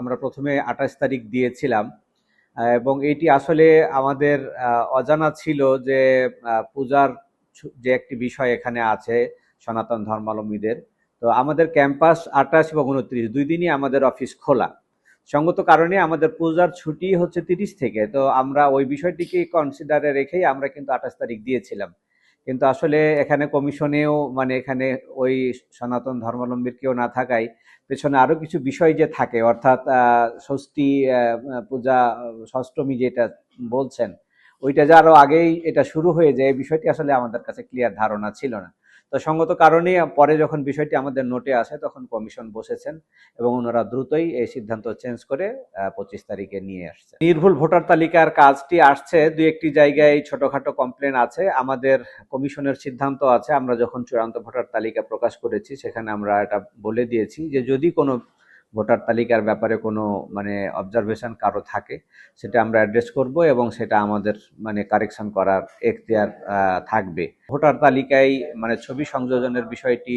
আমরা প্রথমে আঠাশ তারিখ দিয়েছিলাম এবং এটি আসলে আমাদের অজানা ছিল যে পূজার যে একটি বিষয় এখানে আছে, সনাতন ধর্মাবলম্বীদের। তো আমাদের ক্যাম্পাস আঠাশ এবং উনত্রিশ, দুই দিনই আমাদের অফিস খোলা। সঙ্গত কারণে আমাদের পূজার ছুটি হচ্ছে তিরিশ থেকে, তো আমরা ওই বিষয়টিকে কনসিডারে রেখেই আমরা কিন্তু আঠাশ তারিখ দিয়েছিলাম। কিন্তু আসলে এখানে কমিশনেও মানে এখানে ওই সনাতন ধর্মাবলম্বীর কেউ না থাকায় পেছনে আরও কিছু বিষয় যে থাকে, অর্থাৎ ষষ্ঠী পূজা, ষষ্ঠমী যেটা বলছেন, ওইটা যে আরও আগেই এটা শুরু হয়ে যায়, এই বিষয়টি আসলে আমাদের কাছে ক্লিয়ার ধারণা ছিল না। তো সঙ্গত কারণে পরে যখন বিষয়টি আমাদের নোটে আসে, তখন কমিশন বসেছেন এবং ওনারা দ্রুতই এই সিদ্ধান্ত চেঞ্জ করে পঁচিশ তারিখে নিয়ে আসছে। নির্ভুল ভোটার তালিকার কাজটি আসছে দুই একটি জায়গায় ছোটখাটো কমপ্লেন আছে, আমাদের কমিশনের সিদ্ধান্ত আছে, আমরা যখন চূড়ান্ত ভোটার তালিকা প্রকাশ করেছি, সেখানে আমরা এটা বলে দিয়েছি যে যদি কোনো ভোটার তালিকার ব্যাপারে কোনো মানে অবজারভেশন কারও থাকে, সেটা আমরা অ্যাড্রেস করব এবং সেটা আমাদের মানে কারেকশন করার এখতিয়ার থাকবে। ভোটার তালিকায় মানে ছবি সংযোজনের বিষয়টি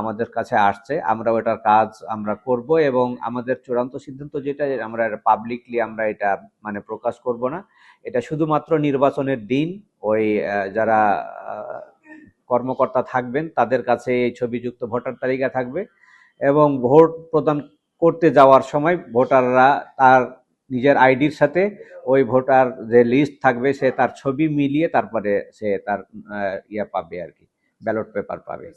আমাদের কাছে আসছে। আমরা ওটার কাজ আমরা করব এবং আমাদের চূড়ান্ত সিদ্ধান্ত যেটা আমরা পাবলিকলি আমরা এটা মানে প্রকাশ করব না। এটা শুধুমাত্র নির্বাচনের দিন, ওই যারা কর্মকর্তা থাকবেন, তাদের কাছে এই ছবিযুক্ত ভোটার তালিকা থাকবে। এবং ভোট প্রদান করতে যাওয়ার সময় ভোটাররা তার নিজের আইডির সাথে ওই ভোটার যে লিস্ট থাকবে, সে তার ছবি মিলিয়ে তারপরে সে তার ইয়ে পাবে আর কি, ব্যালট পেপার পাবে।